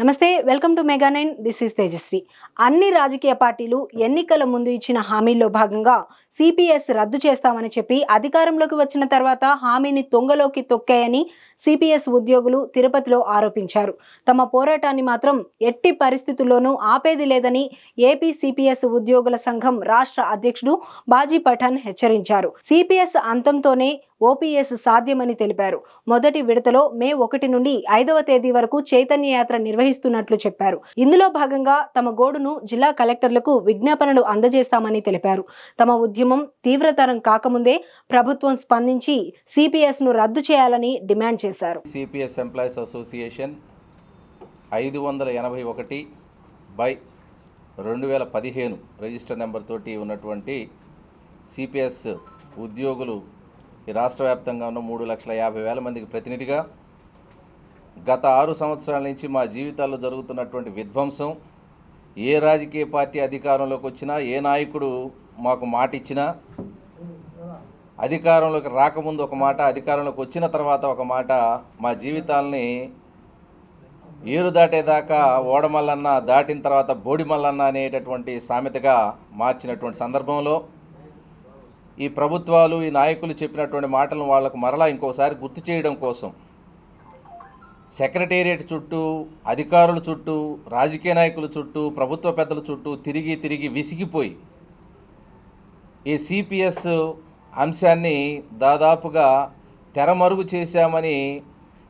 నమస్తే welcome to mega nine. This is Tejaswi. అన్ని రాజకీయ పార్టీలు ఎన్నికల ముందు ఇచ్చిన హామీల్లో భాగంగా సిపిఎస్ రద్దు చేస్తామని చెప్పి అధికారంలోకి వచ్చిన తర్వాత హామీని తొంగలోకి తొక్కాయని సిపిఎస్ ఉద్యోగులు తిరుపతిలో ఆరోపించారు. తమ పోరాటాన్ని మాత్రం ఎట్టి పరిస్థితుల్లోనూ ఆపేది లేదని ఏపీ సిపిఎస్ ఉద్యోగుల సంఘం రాష్ట్ర అధ్యక్షుడు బాజీ పఠాన్ హెచ్చరించారు. సిపిఎస్ అంతంతోనే ఓపీఎస్ సాధ్యమని తెలిపారు. మొదటి విడతలో మే ఒకటి నుండి ఐదవ తేదీ వరకు చైతన్య యాత్ర నిర్వహిస్తున్నట్లు చెప్పారు. ఇందులో భాగంగా తమ గోడును జిల్లా కలెక్టర్లకు విజ్ఞాపనలు అందజేస్తామని తెలిపారు. తమ ఉద్యమం తీవ్రతరం కాకముందే ప్రభుత్వం స్పందించి సిపిఎస్ను రద్దు చేయాలని డిమాండ్ చేశారు. సిపిఎస్ ఎంప్లాయీస్ అసోసియేషన్ ఐదు వందల ఎనభై ఒకటి బై రెండు వేల పదిహేను రిజిస్టర్ నెంబర్ తోటి ఉన్నటువంటి సిపిఎస్ ఉద్యోగులు రాష్ట్ర వ్యాప్తంగా ఉన్న మూడు లక్షల యాభై వేల మందికి ప్రతినిధిగా గత ఆరు సంవత్సరాల నుంచి మా జీవితాల్లో జరుగుతున్నటువంటి విధ్వంసం ఏ రాజకీయ పార్టీ అధికారంలోకి వచ్చినా ఏ నాయకుడు మాకు మాట ఇచ్చినా అధికారంలోకి రాకముందు ఒక మాట అధికారంలోకి వచ్చిన తర్వాత ఒక మాట మా జీవితాల్ని ఏరు దాటేదాకా ఓడమల్లన్న దాటిన తర్వాత బోడిమల్లన్న అనేటటువంటి సామెతగా మార్చినటువంటి సందర్భంలో ఈ ప్రభుత్వాలు ఈ నాయకులు చెప్పినటువంటి మాటలను వాళ్ళకు మరలా ఇంకోసారి గుర్తు చేయడం కోసం సెక్రటేరియట్ చుట్టూ అధికారుల చుట్టూ రాజకీయ నాయకుల చుట్టూ ప్రభుత్వ పెద్దల చుట్టూ తిరిగి తిరిగి విసిగిపోయి ఈ సిపిఎస్ అంశాన్ని దాదాపుగా తెరమరుగు చేశామని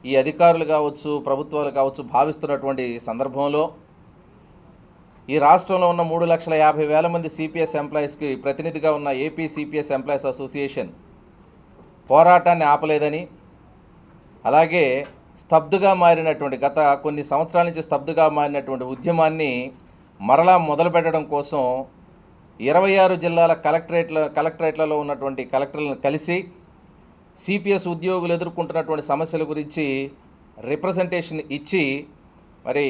ఈ అధికారులు కావచ్చు ప్రభుత్వాలు కావచ్చు భావిస్తున్నటువంటి సందర్భంలో ఈ రాష్ట్రంలో ఉన్న మూడు లక్షల యాభై వేల మంది సిపిఎస్ ఎంప్లాయీస్కి ప్రతినిధిగా ఉన్న ఏపీ సిపిఎస్ ఎంప్లాయీస్ అసోసియేషన్ పోరాటాన్ని ఆపలేదని అలాగే స్తబ్దుగా మారినటువంటి గత కొన్ని సంవత్సరాల నుంచి స్తబ్దుగా మారినటువంటి ఉద్యమాన్ని మరలా మొదలుపెట్టడం కోసం ఇరవై ఆరు జిల్లాల కలెక్టరేట్ల కలెక్టరేట్లలో ఉన్నటువంటి కలెక్టర్లను కలిసి సిపిఎస్ ఉద్యోగులు ఎదుర్కొంటున్నటువంటి సమస్యల గురించి రిప్రజెంటేషన్ ఇచ్చి మరి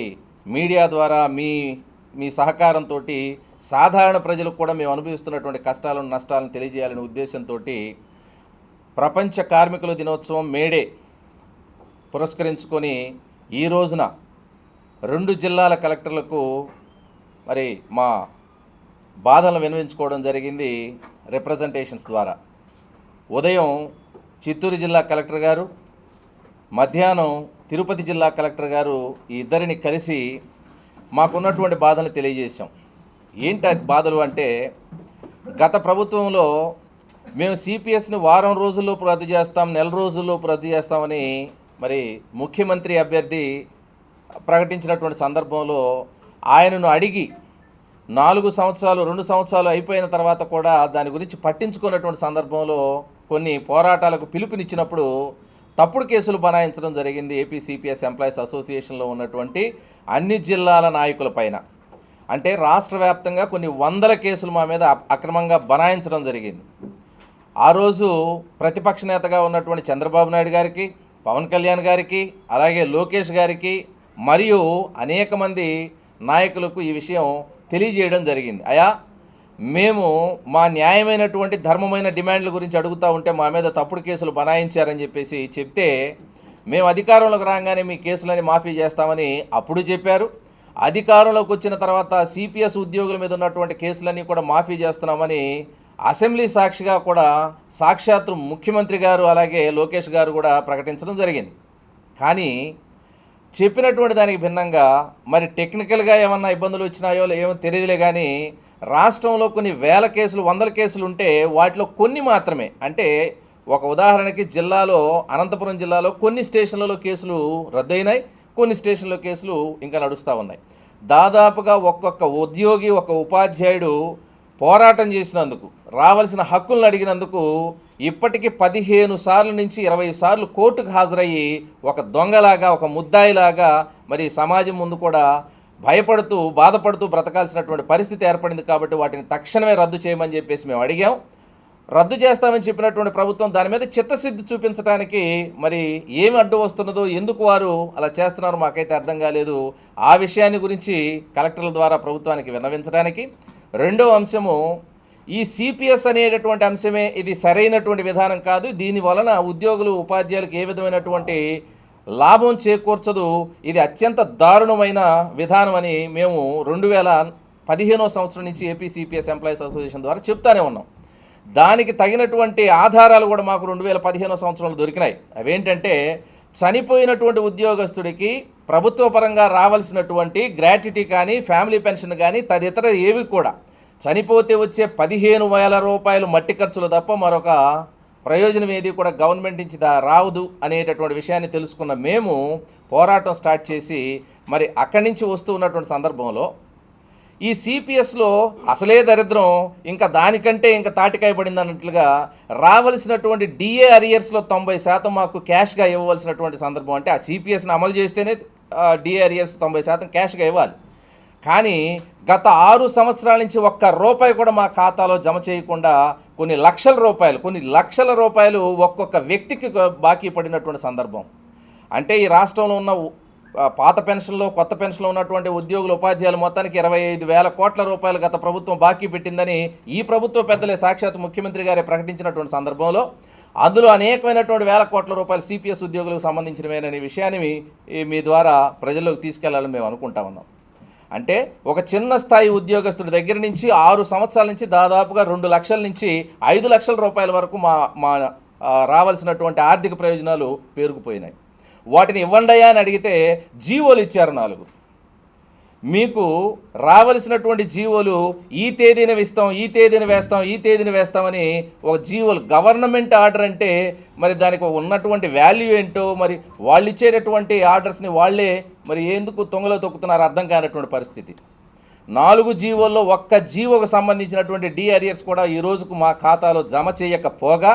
మీడియా ద్వారా మీ మీ సహకారంతో సాధారణ ప్రజలకు కూడా మేము అనుభవిస్తున్నటువంటి కష్టాలను నష్టాలను తెలియజేయాలనే ఉద్దేశంతో ప్రపంచ కార్మికుల దినోత్సవం మేడే పురస్కరించుకొని ఈ రోజున రెండు జిల్లాల కలెక్టర్లకు మరి మా బాధలను వినవించుకోవడం జరిగింది రిప్రజెంటేషన్స్ ద్వారా. ఉదయం చిత్తూరు జిల్లా కలెక్టర్ గారు మధ్యాహ్నం తిరుపతి జిల్లా కలెక్టర్ గారు ఈ ఇద్దరిని కలిసి మాకున్నటువంటి బాధలు తెలియజేశాం. ఏంటి బాధలు అంటే గత ప్రభుత్వంలో మేము సిపిఎస్ని వారం రోజుల్లో రద్దు చేస్తాం నెల రోజుల్లో రద్దు చేస్తామని మరి ముఖ్యమంత్రి అభ్యర్థి ప్రకటించినటువంటి సందర్భంలో ఆయనను అడిగి నాలుగు సంవత్సరాలు రెండు సంవత్సరాలు అయిపోయిన తర్వాత కూడా దాని గురించి పట్టించుకున్నటువంటి సందర్భంలో కొన్ని పోరాటాలకు పిలుపునిచ్చినప్పుడు తప్పుడు కేసులు బనాయించడం జరిగింది ఏపీ సిపిఎస్ ఎంప్లాయీస్ అసోసియేషన్లో ఉన్నటువంటి అన్ని జిల్లాల నాయకుల పైన. అంటే రాష్ట్ర వ్యాప్తంగా కొన్ని వందల కేసులు మా మీద అక్రమంగా బనాయించడం జరిగింది. ఆ రోజు ప్రతిపక్ష నేతగా ఉన్నటువంటి చంద్రబాబు నాయుడు గారికి పవన్ కళ్యాణ్ గారికి అలాగే లోకేష్ గారికి మరియు అనేక మంది నాయకులకు ఈ విషయం తెలియజేయడం జరిగింది. అయా మేము మా న్యాయమైనటువంటి ధర్మమైన డిమాండ్ల గురించి అడుగుతూ ఉంటే మా మీద తప్పుడు కేసులు బనాయించారని చెప్పేసి చెప్తే మేము అధికారంలోకి రాగానే మీ కేసులని మాఫీ చేస్తామని అప్పుడు చెప్పారు. అధికారంలోకి వచ్చిన తర్వాత సిపిఎస్ ఉద్యోగుల మీద ఉన్నటువంటి కేసులన్నీ కూడా మాఫీ చేస్తున్నామని అసెంబ్లీ సాక్షిగా కూడా సాక్షాత్తు ముఖ్యమంత్రి గారు అలాగే లోకేష్ గారు కూడా ప్రకటించడం జరిగింది. కానీ చెప్పినటువంటి దానికి భిన్నంగా మరి టెక్నికల్గా ఏమన్నా ఇబ్బందులు వచ్చినాయో ఏమో తెలియదులే కానీ రాష్ట్రంలో కొన్ని వేల కేసులు వందల కేసులు ఉంటే వాటిలో కొన్ని మాత్రమే. అంటే ఒక ఉదాహరణకి జిల్లాలో అనంతపురం జిల్లాలో కొన్ని స్టేషన్లలో కేసులు రద్దయినాయి కొన్ని స్టేషన్లో కేసులు ఇంకా నడుస్తూ ఉన్నాయి. దాదాపుగా ఒక్కొక్క ఉద్యోగి ఒక ఉపాధ్యాయుడు పోరాటం చేసినందుకు రావాల్సిన హక్కులను అడిగినందుకు ఇప్పటికీ పదిహేను సార్లు నుంచి ఇరవై సార్లు కోర్టుకు హాజరయ్యి ఒక దొంగలాగా ఒక ముద్దాయిలాగా మరి సమాజం ముందు కూడా భయపడుతూ బాధపడుతూ బ్రతకాల్సినటువంటి పరిస్థితి ఏర్పడింది కాబట్టి వాటిని తక్షణమే రద్దు చేయమని చెప్పేసి మేము అడిగాం. రద్దు చేస్తామని చెప్పినటువంటి ప్రభుత్వం దాని మీద చిత్తశుద్ధి చూపించడానికి మరి ఏమి అడ్డు వస్తున్నదో ఎందుకు వారు అలా చేస్తున్నారో మాకైతే అర్థం కాలేదు. ఆ విషయాన్ని గురించి కలెక్టర్ల ద్వారా ప్రభుత్వానికి విన్నవించడానికి రెండో అంశము ఈ సిపిఎస్ అనేటటువంటి అంశమే ఇది సరైనటువంటి విధానం కాదు. దీని వలన ఉద్యోగులు ఉపాధ్యాయులకు ఏ విధమైనటువంటి లాభం చేకూర్చదు. ఇది అత్యంత దారుణమైన విధానం అని మేము రెండు వేల పదిహేనో సంవత్సరం నుంచి ఏపీ సిపిఎస్ ఎంప్లాయీస్ అసోసియేషన్ ద్వారా చెప్తానే ఉన్నాం. దానికి తగినటువంటి ఆధారాలు కూడా మాకు రెండు వేల పదిహేనో సంవత్సరంలో దొరికినాయి. అవేంటంటే చనిపోయినటువంటి ఉద్యోగస్తుడికి ప్రభుత్వ పరంగా రావాల్సినటువంటి గ్రాట్యుటీ కానీ ఫ్యామిలీ పెన్షన్ కానీ తదితర ఏవి కూడా చనిపోతే వచ్చే పదిహేను వేల రూపాయలు మట్టి ఖర్చులు తప్ప మరొక ప్రయోజనం ఏది కూడా గవర్నమెంట్ నుంచి దా- రావదు అనేటటువంటి విషయాన్ని తెలుసుకున్న మేము పోరాటం స్టార్ట్ చేసి మరి అక్కడి నుంచి వస్తూ ఉన్నటువంటి సందర్భంలో ఈ సిపిఎస్లో అసలే దరిద్రం ఇంకా దానికంటే ఇంకా తాటికాయ పడింది అన్నట్లుగా రావలసినటువంటి డిఏ అరియర్స్లో తొంభై శాతం మాకు క్యాష్గా ఇవ్వవలసినటువంటి సందర్భం. అంటే ఆ సిపిఎస్ని అమలు చేస్తేనే డిఆర్ఎస్ తొంభై శాతం క్యాష్గా ఇవ్వాలి. కానీ గత ఆరు సంవత్సరాల నుంచి ఒక్క రూపాయి కూడా మా ఖాతాలో జమ చేయకుండా కొన్ని లక్షల రూపాయలు కొన్ని లక్షల రూపాయలు ఒక్కొక్క వ్యక్తికి బాకీ పడినటువంటి సందర్భం. అంటే ఈ రాష్ట్రంలో ఉన్న పాత పెన్షన్లో కొత్త పెన్షన్లో ఉన్నటువంటి ఉద్యోగుల ఉపాధ్యాయులు మొత్తానికి ఇరవై ఐదు వేల కోట్ల రూపాయలు గత ప్రభుత్వం బాకీ పెట్టిందని ఈ ప్రభుత్వ పెద్దలే సాక్షాత్ ముఖ్యమంత్రి గారే ప్రకటించినటువంటి సందర్భంలో. అందులో అనేకమైనటువంటి వేల కోట్ల రూపాయలు సిపిఎస్ ఉద్యోగులకు సంబంధించినవేననే విషయాన్ని మీ ద్వారా ప్రజల్లోకి తీసుకెళ్ళాలని మేము అనుకుంటా ఉన్నాం. అంటే ఒక చిన్న స్థాయి ఉద్యోగస్తుడి దగ్గర నుంచి ఆరు సంవత్సరాల నుంచి దాదాపుగా రెండు లక్షల నుంచి ఐదు లక్షల రూపాయల వరకు మా మా రావాల్సినటువంటి ఆర్థిక ప్రయోజనాలు పేరుకుపోయినాయి. వాటిని ఇవ్వండియా అని అడిగితే జీవోలు ఇచ్చారు నాలుగు. మీకు రావలసినటువంటి జీవోలు ఈ తేదీన ఇస్తాం ఈ తేదీన వేస్తాం ఈ తేదీన వేస్తామని ఒక జీవోలు గవర్నమెంట్ ఆర్డర్ అంటే మరి దానికి ఉన్నటువంటి వాల్యూ ఏంటో మరి వాళ్ళు ఇచ్చేటటువంటి ఆర్డర్స్ని వాళ్ళే మరి ఎందుకు తొంగలో తొక్కుతున్నారు అర్థం కానటువంటి పరిస్థితి. నాలుగు జీవోల్లో ఒక్క జీవోకు సంబంధించినటువంటి డిఆర్ఎస్ అరియర్స్ కూడా ఈ రోజుకు మా ఖాతాలో జమ చేయకపోగా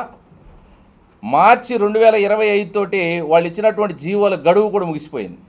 మార్చి రెండు వేల ఇరవై ఐదు తోటి వాళ్ళు ఇచ్చినటువంటి జీవోల గడువు కూడా ముగిసిపోయింది.